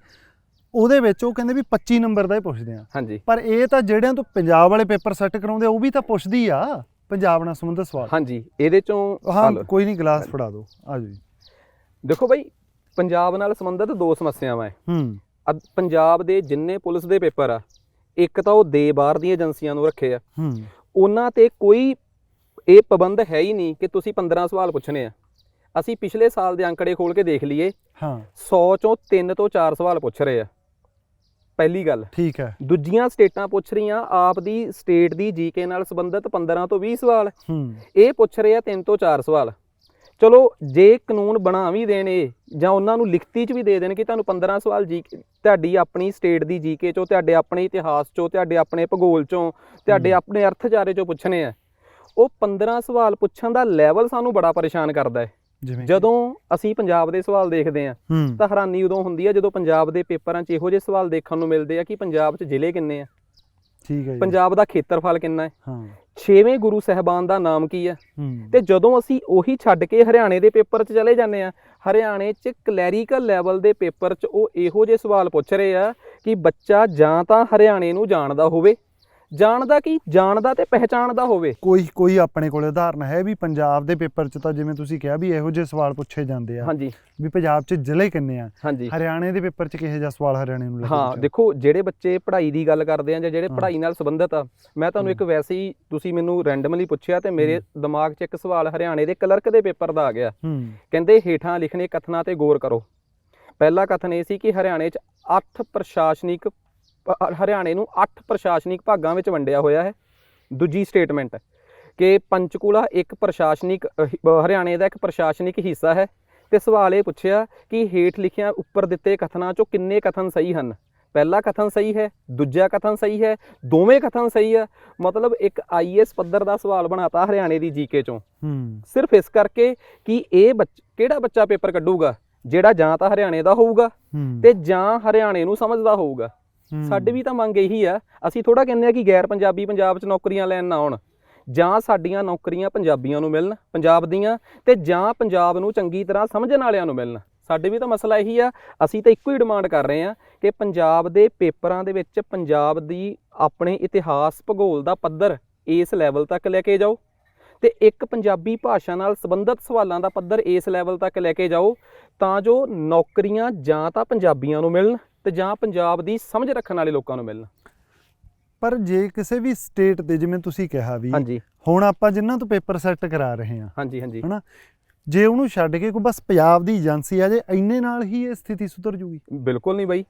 ਉਹਦੇ ਵਿੱਚ ਉਹ ਕਹਿੰਦੇ ਵੀ 25 ਨੰਬਰ ਦਾ ਹੀ ਪੁੱਛਦੇ ਆ। ਹਾਂਜੀ। ਪਰ ਇਹ ਤਾਂ ਜਿਹੜਿਆਂ ਤੋਂ ਪੰਜਾਬ ਵਾਲੇ ਪੇਪਰ ਸੈੱਟ ਕਰਾਉਂਦੇ ਉਹ ਵੀ ਤਾਂ ਪੁੱਛਦੀ ਆ ਪੰਜਾਬ ਨਾਲ ਸੰਬੰਧਿਤ ਸਵਾਲ। ਹਾਂਜੀ ਇਹਦੇ ਚੋਂ ਹਾਂ। ਕੋਈ ਨਹੀਂ ਗਲਾਸ ਫੜਾ ਦਿਓ। ਆ ਜੀ। ਦੇਖੋ ਬਈ ਪੰਜਾਬ ਨਾਲ ਸੰਬੰਧਿਤ ਦੋ ਸਮੱਸਿਆਵਾਂ ਹੈ। ਹੂੰ। ਅਦ- ਪੰਜਾਬ ਦੇ ਜਿੰਨੇ ਪੁਲਿਸ ਦੇ ਪੇਪਰ ਆ ਇੱਕ ਤਾਂ ਉਹ ਦੇ ਬਾਹਰ ਦੀਆਂ ਏਜੰਸੀਆਂ ਨੂੰ ਰੱਖੇ ਆ। ਹੂੰ। ਉਹਨਾਂ ਤੇ ਕੋਈ ਇਹ ਪਾਬੰਦ ਹੈ ਹੀ ਨਹੀਂ ਕਿ ਤੁਸੀਂ 15 ਸਵਾਲ ਪੁੱਛਣੇ ਆ। ਅਸੀਂ ਪਿਛਲੇ ਸਾਲ ਦੇ ਅੰਕੜੇ ਖੋਲ ਕੇ ਦੇਖ ਲਈਏ। ਹਾਂ। 100 ਚੋਂ 3 ਤੋਂ 4 ਸਵਾਲ ਪੁੱਛ ਰਹੇ ਆ। ਪਹਿਲੀ ਗੱਲ। ਠੀਕ ਹੈ। ਦੂਜੀਆਂ ਸਟੇਟਾਂ ਪੁੱਛ ਰਹੀਆਂ ਆਪ ਦੀ ਸਟੇਟ ਦੀ ਜੀਕੇ ਨਾਲ ਸੰਬੰਧਿਤ 15 ਤੋਂ 20 ਸਵਾਲ। ਹੂੰ। ਇਹ ਪੁੱਛ ਰਹੇ ਆ 3 ਤੋਂ 4 ਸਵਾਲ। ਚਲੋ ਜੇ ਕਾਨੂੰਨ ਬਣਾ ਵੀ ਦੇਣ ਇਹ ਜਾਂ ਉਹਨਾਂ ਨੂੰ ਲਿਖਤੀ 'ਚ ਵੀ ਦੇ ਦੇਣ ਕਿ ਤੁਹਾਨੂੰ 15 ਸਵਾਲ ਜੀ ਤੁਹਾਡੀ ਆਪਣੀ ਸਟੇਟ ਦੀ ਜੀਕੇ ਚੋਂ ਤੁਹਾਡੇ ਆਪਣੇ ਇਤਿਹਾਸ ਚੋਂ ਤੁਹਾਡੇ ਆਪਣੇ ਭੂਗੋਲ ਚੋਂ ਤੁਹਾਡੇ ਆਪਣੇ ਅਰਥਚਾਰੇ ਚੋਂ ਪੁੱਛਣੇ ਆ। ਉਹ 15 ਸਵਾਲ ਪੁੱਛਣ ਦਾ ਲੈਵਲ ਸਾਨੂੰ ਬੜਾ ਪਰੇਸ਼ਾਨ ਕਰਦਾ ਹੈ। ਜਦੋਂ ਅਸੀਂ ਪੰਜਾਬ ਦੇ ਸਵਾਲ ਦੇਖਦੇ ਆ ਤਾਂ ਹੈਰਾਨੀ ਉਦੋਂ ਹੁੰਦੀ ਆ ਜਦੋਂ ਪੰਜਾਬ ਦੇ ਪੇਪਰਾਂ 'ਚ ਇਹੋ ਜਿਹੇ ਸਵਾਲ ਦੇਖਣ ਨੂੰ ਮਿਲਦੇ ਆ ਕਿ ਪੰਜਾਬ 'ਚ ਜ਼ਿਲ੍ਹੇ ਕਿੰਨੇ ਆ। ਠੀਕ ਹੈ ਜੀ। ਪੰਜਾਬ ਦਾ ਖੇਤਰਫਲ ਕਿੰਨਾ ਹੈ? ਹਾਂ। ਛੇਵੇਂ ਗੁਰੂ ਸਹਿਬਾਨ ਦਾ ਨਾਮ ਕੀ ਹੈ? ਹੂੰ। ਤੇ ਜਦੋਂ ਅਸੀਂ ਉਹੀ ਛੱਡ ਕੇ ਹਰਿਆਣੇ ਦੇ ਪੇਪਰ 'ਚ ਚਲੇ ਜਾਂਦੇ ਆ ਹਰਿਆਣੇ 'ਚ ਕਲੈਰੀਕਲ ਲੈਵਲ ਦੇ ਪੇਪਰ 'ਚ ਉਹ ਇਹੋ ਜਿਹੇ ਸਵਾਲ ਪੁੱਛ ਰਹੇ ਆ ਕਿ ਬੱਚਾ ਜਾਂ ਤਾਂ ਹਰਿਆਣੇ ਨੂੰ ਜਾਣਦਾ ਹੋਵੇ ਜਾਣਦਾ ਕੀ ਜਾਣਦਾ ਤੇ ਪਹਿਚਾਣਦਾ ਹੋਵੇ। ਕੋਈ ਕੋਈ ਆਪਣੇ ਕੋਲ ਉਦਾਹਰਨ ਹੈ ਵੀ ਪੰਜਾਬ ਦੇ ਪੇਪਰ 'ਚ ਤਾਂ ਜਿਵੇਂ ਤੁਸੀਂ ਕਿਹਾ ਵੀ ਇਹੋ ਜਿਹੇ ਸਵਾਲ ਪੁੱਛੇ ਜਾਂਦੇ ਆ। ਹਾਂਜੀ। ਵੀ ਪੰਜਾਬ 'ਚ ਜ਼ਿਲ੍ਹੇ ਕਿੰਨੇ ਆ? ਹਾਂਜੀ। ਹਰਿਆਣੇ ਦੇ ਪੇਪਰ 'ਚ ਕਿਹੋ ਜਿਹਾ ਸਵਾਲ ਹਰਿਆਣੇ ਨੂੰ ਲੱਗਦਾ ਹਾਂ ਦੇਖੋ ਜਿਹੜੇ ਬੱਚੇ ਪੜ੍ਹਾਈ ਦੀ ਗੱਲ ਕਰਦੇ ਆ ਜਾਂ ਜਿਹੜੇ। ਪੜ੍ਹਾਈ ਨਾਲ ਸੰਬੰਧਿਤ ਆ ਮੈਂ ਤੁਹਾਨੂੰ ਇੱਕ ਵੈਸੇ ਹੀ ਤੁਸੀਂ ਮੈਨੂੰ ਰੈਂਡਮਲੀ ਪੁੱਛਿਆ ਤੇ ਮੇਰੇ ਦਿਮਾਗ 'ਚ ਇੱਕ ਸਵਾਲ ਹਰਿਆਣੇ ਦੇ ਕਲਰਕ ਦੇ ਪੇਪਰ ਦਾ ਆ ਗਿਆ। ਹੂੰ। ਕਹਿੰਦੇ ਹੇਠਾਂ ਲਿਖਣੇ ਕਥਨਾਂ ਤੇ ਗੌਰ ਕਰੋ। ਪਹਿਲਾ ਕਥਨ ਇਹ ਸੀ ਕਿ ਹਰਿਆਣੇ 'ਚ 8 ਪ੍ਰਸ਼ਾਸਨਿਕ ਹਰਿਆਣੇ ਨੂੰ 8 ਪ੍ਰਸ਼ਾਸਨਿਕ ਭਾਗਾਂ ਵਿੱਚ ਵੰਡਿਆ ਹੋਇਆ ਹੈ। ਦੂਜੀ ਸਟੇਟਮੈਂਟ ਕਿ ਪੰਚਕੂਲਾ ਇੱਕ ਪ੍ਰਸ਼ਾਸਨਿਕ ਹ- ਹਰਿਆਣੇ ਦਾ ਇੱਕ ਪ੍ਰਸ਼ਾਸਨਿਕ ਹਿੱਸਾ ਹੈ। ਤੇ ਸਵਾਲ ਇਹ ਪੁੱਛਿਆ ਕਿ ਹੇਠ ਲਿਖਿਆ ਉੱਪਰ ਦਿੱਤੇ ਕਥਨਾਂ 'ਚੋਂ ਕਿੰਨੇ ਕਥਨ ਸਹੀ ਹਨ? ਪਹਿਲਾ ਕਥਨ ਸਹੀ ਹੈ ਦੂਜਾ ਕਥਨ ਸਹੀ ਹੈ ਦੋਵੇਂ ਕਥਨ ਸਹੀ ਆ। ਮਤਲਬ ਇੱਕ ਆਈਐਸ ਪੱਧਰ ਦਾ ਸਵਾਲ ਬਣਾਤਾ ਹਰਿਆਣੇ ਦੀ ਜੀਕੇ 'ਚੋਂ। ਹੂੰ। ਸਿਰਫ ਇਸ ਕਰਕੇ ਕਿ ਇਹ ਬੱਚ ਕਿਹੜਾ ਬੱਚਾ ਪੇਪਰ ਕੱਢੂਗਾ? ਜਿਹੜਾ ਜਾਂ ਤਾਂ ਹਰਿਆਣੇ ਦਾ ਹੋਊਗਾ ਹੂੰ। ਤੇ ਜਾਂ ਹਰਿਆਣੇ ਨੂੰ ਸਮਝਦਾ ਹੋਊਗਾ। ਹੂੰ। ਸਾਡੀ ਵੀ ਤਾਂ ਮੰਗ ਇਹੀ ਆ, ਅਸੀਂ ਥੋੜਾ ਕਹਿੰਦੇ ਆ ਕਿ ਗੈਰ ਪੰਜਾਬੀ ਪੰਜਾਬ 'ਚ ਨੌਕਰੀਆਂ ਲੈਣ ਨਾ ਆਉਣ, ਜਾਂ ਸਾਡੀਆਂ ਨੌਕਰੀਆਂ ਪੰਜਾਬੀਆਂ ਨੂੰ ਮਿਲਣ, ਪੰਜਾਬ ਦੀਆਂ, ਤੇ ਜਾਂ ਪੰਜਾਬ ਨੂੰ ਚੰਗੀ ਤਰ੍ਹਾਂ ਸਮਝਣ ਵਾਲਿਆਂ ਨੂੰ ਮਿਲਣ। ਸਾਡੇ ਵੀ ਤਾਂ ਮਸਲਾ ਇਹੀ ਆ, ਅਸੀਂ ਤਾਂ ਇੱਕੋ ਹੀ ਡਿਮਾਂਡ ਕਰ ਰਹੇ ਆ ਕਿ ਪੰਜਾਬ ਦੇ ਪੇਪਰਾਂ ਦੇ ਵਿੱਚ ਪੰਜਾਬ ਦੀ ਆਪਣੇ ਇਤਿਹਾਸ, ਭੂਗੋਲ ਦਾ ਪੱਧਰ ਇਸ ਲੈਵਲ ਤੱਕ ਲੈ ਕੇ ਜਾਓ, ਤੇ ਇੱਕ ਪੰਜਾਬੀ ਭਾਸ਼ਾ ਨਾਲ ਸੰਬੰਧਿਤ ਸਵਾਲਾਂ ਦਾ ਪੱਧਰ ਇਸ ਲੈਵਲ ਤੱਕ ਲੈ ਕੇ ਜਾਓ, ਤਾਂ ਜੋ ਨੌਕਰੀਆਂ ਜਾਂ ਤਾਂ ਪੰਜਾਬੀਆਂ ਨੂੰ ਮਿਲਣ ਤੇ ਜਾਂ ਪੰਜਾਬ ਦੀ ਸਮਝ ਰੱਖਣ ਵਾਲੇ ਲੋਕਾਂ ਨੂੰ ਮਿਲਣ। ਪਰ ਜੇ ਕਿਸੇ ਵੀ ਸਟੇਟ ਦੇ ਜਿਵੇਂ ਤੁਸੀਂ ਕਿਹਾ ਵੀ ਹਾਂਜੀ। ਹੁਣ ਆਪਾਂ ਜਿਨ੍ਹਾਂ ਤੋਂ ਪੇਪਰ ਸੈੱਟ ਕਰਾ ਰਹੇ ਹਾਂ ਹਾਂਜੀ ਹਾਂਜੀ। ਹਨਾ? ਜੇ ਉਹਨੂੰ ਛੱਡ ਕੇ ਕੋਈ ਬਸ ਪੰਜਾਬ ਦੀ ਏਜੰਸੀ ਆ ਜੇ ਇੰਨੇ ਨਾਲ ਹੀ ਇਹ ਸਥਿਤੀ ਸੁਧਰ ਜੂਗੀ। ਬਿਲਕੁਲ ਨਹੀਂ ਬਾਈ।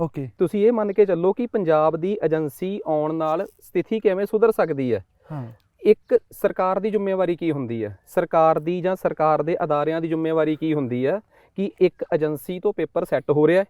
ਓਕੇ। ਤੁਸੀਂ ਇਹ ਮੰਨ ਕੇ ਚੱਲੋ ਕਿ ਪੰਜਾਬ ਦੀ ਏਜੰਸੀ ਆਉਣ ਨਾਲ ਸਥਿਤੀ ਕਿਵੇਂ ਸੁਧਰ ਸਕਦੀ ਹੈ? ਹਾਂ। ਇੱਕ ਸਰਕਾਰ ਦੀ ਜ਼ਿੰਮੇਵਾਰੀ ਕੀ ਹੁੰਦੀ ਹੈ? ਸਰਕਾਰ ਦੀ ਜਾਂ ਸਰਕਾਰ ਦੇ ਅਦਾਰਿਆਂ ਦੀ ਜ਼ਿੰਮੇਵਾਰੀ ਕੀ ਹੁੰਦੀ ਹੈ? ਕਿ ਇੱਕ ਏਜੰਸੀ ਤੋਂ ਪੇਪਰ ਸੈੱਟ ਹੋ ਰਿਹਾ ਹੈ।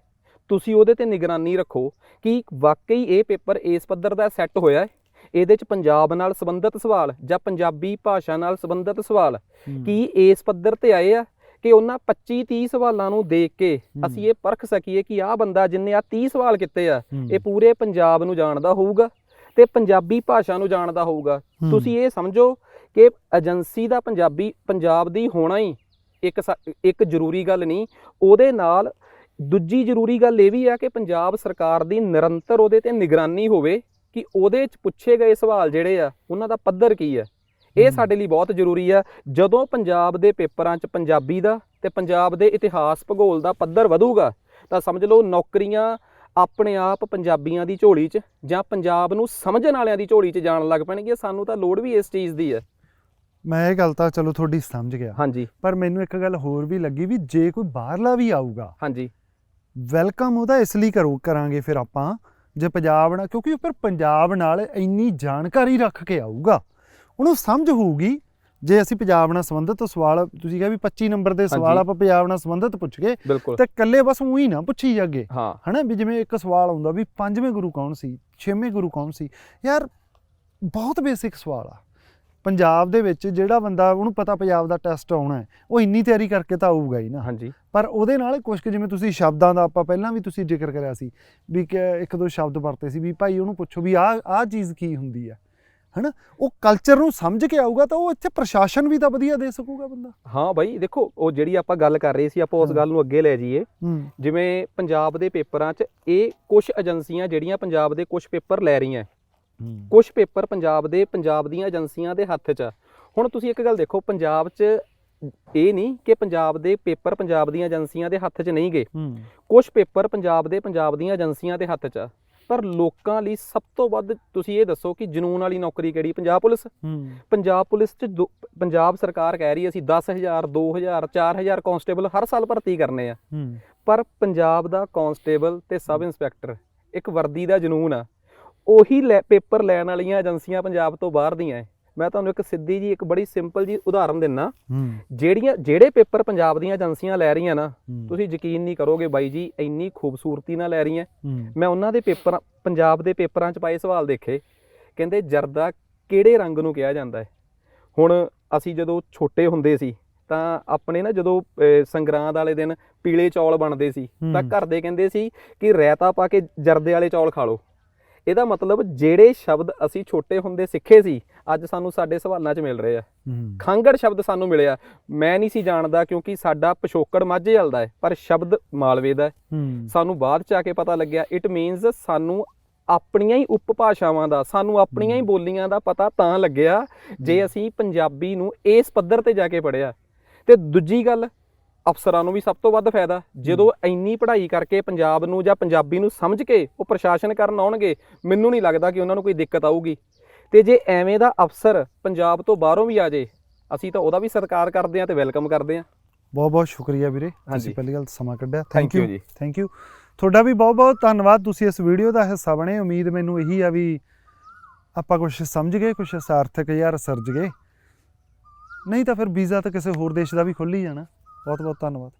ਤੁਸੀਂ ਉਹਦੇ ਤੇ ਨਿਗਰਾਨੀ ਰੱਖੋ ਕਿ ਵਾਕਈ ਇਹ ਪੇਪਰ ਇਸ ਪੱਧਰ ਦਾ ਸੈੱਟ ਹੋਇਆ ਹੈ ਇਹਦੇ ਚ ਪੰਜਾਬ ਨਾਲ ਸੰਬੰਧਿਤ ਸਵਾਲ ਜਾਂ ਪੰਜਾਬੀ ਭਾਸ਼ਾ ਨਾਲ ਸੰਬੰਧਿਤ ਸਵਾਲ। ਕੀ ਇਸ ਪੱਧਰ ਤੇ ਆਏ ਆ ਕਿ ਉਹਨਾਂ 25 30 ਸਵਾਲਾਂ ਨੂੰ ਦੇਖ ਕੇ ਅਸੀਂ ਇਹ ਪਰਖ ਸਕੀਏ ਕਿ ਆਹ ਬੰਦਾ ਜਿੰਨੇ ਆ 30 ਸਵਾਲ ਕੀਤੇ ਆ। ਇਹ ਪੂਰੇ ਪੰਜਾਬ ਨੂੰ ਜਾਣਦਾ ਹੋਊਗਾ ਤੇ ਪੰਜਾਬੀ ਭਾਸ਼ਾ ਨੂੰ ਜਾਣਦਾ ਹੋਊਗਾ। ਤੁਸੀਂ ਇਹ ਸਮਝੋ ਕਿ ਏਜੰਸੀ ਦਾ ਪੰਜਾਬੀ ਪੰਜਾਬ ਦੀ ਹੋਣਾ ਹੀ ਇੱਕ ਇੱਕ ਜ਼ਰੂਰੀ ਗੱਲ ਨਹੀਂ ਉਹਦੇ ਨਾਲ ਦੂਜੀ ਜ਼ਰੂਰੀ ਗੱਲ ਇਹ ਵੀ ਆ ਕਿ ਪੰਜਾਬ ਸਰਕਾਰ ਦੀ ਨਿਰੰਤਰ ਉਹਦੇ ਤੇ ਨਿਗਰਾਨੀ ਹੋਵੇ ਕਿ ਉਹਦੇ ਚ ਪੁੱਛੇ ਗਏ ਸਵਾਲ ਜਿਹੜੇ ਆ ਉਹਨਾਂ ਦਾ ਪੱਧਰ ਕੀ ਹੈ ਇਹ। ਸਾਡੇ ਲਈ ਬਹੁਤ ਜ਼ਰੂਰੀ ਆ। ਜਦੋਂ ਪੰਜਾਬ ਦੇ ਪੇਪਰਾਂ 'ਚ ਪੰਜਾਬੀ ਦਾ ਤੇ ਪੰਜਾਬ ਦੇ ਇਤਿਹਾਸ ਭੂਗੋਲ ਦਾ ਪੱਧਰ ਵਧੂਗਾ ਤਾਂ ਸਮਝ ਲਓ ਨੌਕਰੀਆਂ ਆਪਣੇ ਆਪ ਪੰਜਾਬੀਆਂ ਦੀ ਝੋਲੀ 'ਚ ਜਾਂ ਪੰਜਾਬ ਨੂੰ ਸਮਝਣ ਵਾਲਿਆਂ ਦੀ ਝੋਲੀ 'ਚ ਜਾਣ ਲੱਗ ਪੈਣਗੀਆਂ। ਸਾਨੂੰ ਤਾਂ ਲੋੜ ਵੀ ਇਸ ਚੀਜ਼ ਦੀ ਹੈ ਮੈਂ ਇਹ ਗੱਲ ਤਾਂ ਚਲੋ ਤੁਹਾਡੀ ਸਮਝ ਗਿਆ। ਹਾਂਜੀ। ਪਰ ਮੈਨੂੰ ਇੱਕ ਗੱਲ ਹੋਰ ਵੀ ਲੱਗੀ ਵੀ ਜੇ ਕੋਈ ਬਾਹਰਲਾ ਵੀ ਆਊਗਾ ਹਾਂਜੀ। ਵੈਲਕਮ ਉਹਦਾ ਇਸ ਲਈ ਕਰੋ ਕਰਾਂਗੇ ਫਿਰ ਆਪਾਂ ਜੇ ਪੰਜਾਬ ਨਾਲ ਕਿਉਂਕਿ ਉਹ ਫਿਰ ਪੰਜਾਬ ਨਾਲ ਇੰਨੀ ਜਾਣਕਾਰੀ ਰੱਖ ਕੇ ਆਊਗਾ। ਉਹਨੂੰ ਸਮਝ ਹੋਊਗੀ ਜੇ ਅਸੀਂ ਪੰਜਾਬ ਨਾਲ ਸੰਬੰਧਿਤ ਸਵਾਲ ਤੁਸੀਂ ਕਿਹਾ ਵੀ 25 ਨੰਬਰ ਦੇ ਸਵਾਲ। ਆਪਾਂ ਪੰਜਾਬ ਨਾਲ ਸੰਬੰਧਿਤ ਪੁੱਛ ਗਏ ਤੇ ਇਕੱਲੇ ਬਸ ਉਹੀ ਨਾ ਪੁੱਛੀ ਜਾਗੇ। ਹਨਾ ਵੀ ਜਿਵੇਂ ਇੱਕ ਸਵਾਲ ਆਉਂਦਾ ਵੀ ਪੰਜਵੇਂ ਗੁਰੂ ਕੌਣ ਸੀ ਛੇਵੇਂ ਗੁਰੂ ਕੌਣ ਸੀ? ਯਾਰ ਬਹੁਤ ਬੇਸਿਕ ਸਵਾਲ ਆ। ਪੰਜਾਬ ਦੇ ਵਿੱਚ ਜਿਹੜਾ ਬੰਦਾ ਉਹਨੂੰ ਪਤਾ ਪੰਜਾਬ ਦਾ ਟੈਸਟ ਆਉਣਾ ਹੈ ਉਹ ਇੰਨੀ ਤਿਆਰੀ ਕਰਕੇ ਤਾਂ ਆਊਗਾ ਹੀ ਨਾ। ਹਾਂਜੀ। ਪਰ ਉਹਦੇ ਨਾਲ ਕੁਝ ਜਿਵੇਂ ਤੁਸੀਂ ਸ਼ਬਦਾਂ ਦਾ ਆਪਾਂ ਪਹਿਲਾਂ ਵੀ ਤੁਸੀਂ ਜ਼ਿਕਰ ਕਰਿਆ ਸੀ ਵੀ ਇੱਕ ਦੋ ਸ਼ਬਦ ਵਰਤੇ ਸੀ ਵੀ ਭਾਈ ਉਹਨੂੰ ਪੁੱਛੋ ਵੀ ਆਹ ਆਹ ਚੀਜ਼ ਕੀ ਹੁੰਦੀ ਆ ਹਨਾ? ਉਹ ਕਲਚਰ ਨੂੰ ਸਮਝ ਕੇ ਆਊਗਾ ਤਾਂ ਉਹ ਇੱਥੇ ਪ੍ਰਸ਼ਾਸਨ ਵੀ ਤਾਂ ਵਧੀਆ ਦੇ ਸਕੂਗਾ ਬੰਦਾ। ਹਾਂ ਬਾਈ ਦੇਖੋ ਉਹ ਜਿਹੜੀ ਆਪਾਂ ਗੱਲ ਕਰ ਰਹੇ ਸੀ ਆਪਾਂ ਉਸ। ਗੱਲ ਨੂੰ ਅੱਗੇ ਲੈ ਜਾਈਏ। ਜਿਵੇਂ ਪੰਜਾਬ ਦੇ ਪੇਪਰਾਂ 'ਚ ਇਹ ਕੁਝ ਏਜੰਸੀਆਂ ਜਿਹੜੀਆਂ ਪੰਜਾਬ ਦੇ ਕੁਝ ਪੇਪਰ ਲੈ ਰਹੀਆਂ ਕੁਝ ਪੇਪਰ ਪੰਜਾਬ ਦੇ ਪੰਜਾਬ ਦੀਆਂ ਏਜੰਸੀਆਂ ਦੇ ਹੱਥ 'ਚ ਆ। ਹੁਣ ਤੁਸੀਂ ਇੱਕ ਗੱਲ ਦੇਖੋ ਪੰਜਾਬ 'ਚ ਇਹ ਨਹੀਂ ਕਿ ਪੰਜਾਬ ਦੇ ਪੇਪਰ ਪੰਜਾਬ ਦੀਆਂ ਏਜੰਸੀਆਂ ਦੇ ਹੱਥ 'ਚ ਨਹੀਂ ਗਏ। ਕੁਝ ਪੇਪਰ ਪੰਜਾਬ ਦੇ ਪੰਜਾਬ ਦੀਆਂ ਏਜੰਸੀਆਂ ਦੇ ਹੱਥ 'ਚ ਆ। ਪਰ ਲੋਕਾਂ ਲਈ ਸਭ ਤੋਂ ਵੱਧ ਤੁਸੀਂ ਇਹ ਦੱਸੋ ਕਿ ਜਨੂਨ ਵਾਲੀ ਨੌਕਰੀ ਕਿਹੜੀ? ਪੰਜਾਬ ਪੁਲਿਸ? ਪੰਜਾਬ ਪੁਲਿਸ ਚ ਪੰਜਾਬ ਸਰਕਾਰ ਕਹਿ ਰਹੀ ਹੈ ਅਸੀਂ 10000 2000 4000 ਕਾਂਸਟੇਬਲ ਹਰ ਸਾਲ ਭਰਤੀ ਕਰਨੇ ਆ। ਪਰ ਪੰਜਾਬ ਦਾ ਕਾਂਸਟੇਬਲ ਤੇ ਸਬ ਇੰਸਪੈਕਟਰ ਇੱਕ ਵਰਦੀ ਦਾ ਜਨੂਨ ਆ। ਉਹੀ ਲੈ- ਪੇਪਰ ਲੈਣ ਵਾਲੀਆਂ ਏਜੰਸੀਆਂ ਪੰਜਾਬ ਤੋਂ ਬਾਹਰ ਦੀਆਂ ਐ। ਮੈਂ ਤੁਹਾਨੂੰ ਇੱਕ ਸਿੱਧੀ ਜੀ ਇੱਕ ਬੜੀ ਸਿੰਪਲ ਜੀ ਉਦਾਹਰਨ ਦਿੰਨਾ। ਹੂੰ। ਜਿਹੜੀਆਂ ਜਿਹੜੇ ਪੇਪਰ ਪੰਜਾਬ ਦੀਆਂ ਏਜੰਸੀਆਂ ਲੈ ਰਹੀਆਂ ਨਾ ਹੂੰ, ਤੁਸੀਂ ਯਕੀਨ ਨਹੀਂ ਕਰੋਗੇ ਬਾਈ ਜੀ ਇੰਨੀ ਖੂਬਸੂਰਤੀ ਨਾਲ ਲੈ ਰਹੀਆਂ। ਹੂੰ। ਮੈਂ ਉਹਨਾਂ ਦੇ ਪੇਪਰ ਪੰਜਾਬ ਦੇ ਪੇਪਰਾਂ 'ਚ ਪਾਏ ਸਵਾਲ ਦੇਖੇ। ਕਹਿੰਦੇ ਜਰਦਾ ਕਿਹੜੇ ਰੰਗ ਨੂੰ ਕਿਹਾ ਜਾਂਦਾ ਹੈ ਹੁਣ ਅਸੀਂ ਜਦੋਂ ਛੋਟੇ ਹੁੰਦੇ ਸੀ ਤਾਂ ਆਪਣੇ ਨਾ ਜਦੋਂ ਸੰਗਰਾਂਦ ਵਾਲੇ ਦਿਨ ਪੀਲੇ ਚੌਲ ਬਣਦੇ ਸੀ ਤਾਂ ਹੂੰ। ਘਰ ਦੇ ਕਹਿੰਦੇ ਸੀ ਕਿ ਰਾਇਤਾ ਪਾ ਕੇ ਜਰਦੇ ਵਾਲੇ ਚੌਲ ਖਾ ਲਓ। ਇਹਦਾ ਮਤਲਬ ਜਿਹੜੇ ਸ਼ਬਦ ਅਸੀਂ ਛੋਟੇ ਹੁੰਦੇ ਸਿੱਖੇ ਸੀ ਅੱਜ ਸਾਨੂੰ ਸਾਡੇ ਸਵਾਲਾਂ 'ਚ ਮਿਲ ਰਹੇ ਆ। ਖਾਂਗੜ ਸ਼ਬਦ ਸਾਨੂੰ ਮਿਲਿਆ। ਮੈਂ ਨਹੀਂ ਸੀ ਜਾਣਦਾ ਕਿਉਂਕਿ ਸਾਡਾ ਪਿਛੋਕੜ ਮਾਝੇ ਵਾਲ ਦਾ ਹੈ ਪਰ ਸ਼ਬਦ ਮਾਲਵੇ ਦਾ ਸਾਨੂੰ ਬਾਅਦ ਚ ਆ ਕੇ ਪਤਾ ਲੱਗਿਆ ਇਟ ਮੀਨਸ ਸਾਨੂੰ ਆਪਣੀਆਂ ਹੀ ਉਪਭਾਸ਼ਾਵਾਂ ਦਾ ਸਾਨੂੰ ਆਪਣੀਆਂ ਹੀ ਬੋਲੀਆਂ ਦਾ ਪਤਾ ਤਾਂ ਲੱਗਿਆ ਜੇ ਅਸੀਂ ਪੰਜਾਬੀ ਨੂੰ ਇਸ ਪੱਧਰ ਤੇ ਜਾ ਕੇ ਪੜਿਆ ਤੇ ਦੂਜੀ ਗੱਲ ਅਫਸਰਾਂ ਨੂੰ ਵੀ ਸਭ ਤੋਂ ਵੱਧ ਫਾਇਦਾ। ਜਦੋਂ ਇੰਨੀ ਪੜ੍ਹਾਈ ਕਰਕੇ ਪੰਜਾਬ ਨੂੰ ਜਾਂ ਪੰਜਾਬੀ ਨੂੰ ਸਮਝ ਕੇ ਉਹ ਪ੍ਰਸ਼ਾਸਨ ਕਰਨ ਆਉਣਗੇ ਮੈਨੂੰ ਨਹੀਂ ਲੱਗਦਾ ਕਿ ਉਹਨਾਂ ਨੂੰ ਕੋਈ ਦਿੱਕਤ ਆਊਗੀ। ਤੇ ਜੇ ਐਵੇਂ ਦਾ ਅਫਸਰ ਪੰਜਾਬ ਤੋਂ ਬਾਹਰੋਂ ਵੀ ਆ ਜੇ ਅਸੀਂ ਤਾਂ ਉਹਦਾ ਵੀ ਸਤਿਕਾਰ ਕਰਦੇ ਹਾਂ ਤੇ ਵੈਲਕਮ ਕਰਦੇ ਹਾਂ। ਬਹੁਤ ਬਹੁਤ ਸ਼ੁਕਰੀਆ ਵੀਰੇ ਹਾਂਜੀ। ਤੁਸੀਂ ਪਹਿਲੀ ਗੱਲ ਸਮਾਂ ਕੱਢਿਆ। ਥੈਂਕ ਯੂ ਜੀ। ਥੈਂਕ ਯੂ ਤੁਹਾਡਾ ਵੀ ਬਹੁਤ ਬਹੁਤ ਧੰਨਵਾਦ ਤੁਸੀਂ ਇਸ ਵੀਡੀਓ ਦਾ ਹਿੱਸਾ ਬਣੇ। ਉਮੀਦ ਮੈਨੂੰ ਇਹੀ ਆ ਵੀ ਆਪਾਂ ਕੁਝ ਸਮਝ ਗਏ ਕੁਝ ਸਾਰਥਕ ਜਾਂ ਸਰਜ ਗਏ। ਨਹੀਂ ਤਾਂ ਫਿਰ ਵੀਜ਼ਾ ਤਾਂ ਕਿਸੇ ਹੋਰ ਦੇਸ਼ ਦਾ ਵੀ ਖੁੱਲ ਹੀ ਜਾਣਾ। ਬਹੁਤ ਬਹੁਤ ਧੰਨਵਾਦ।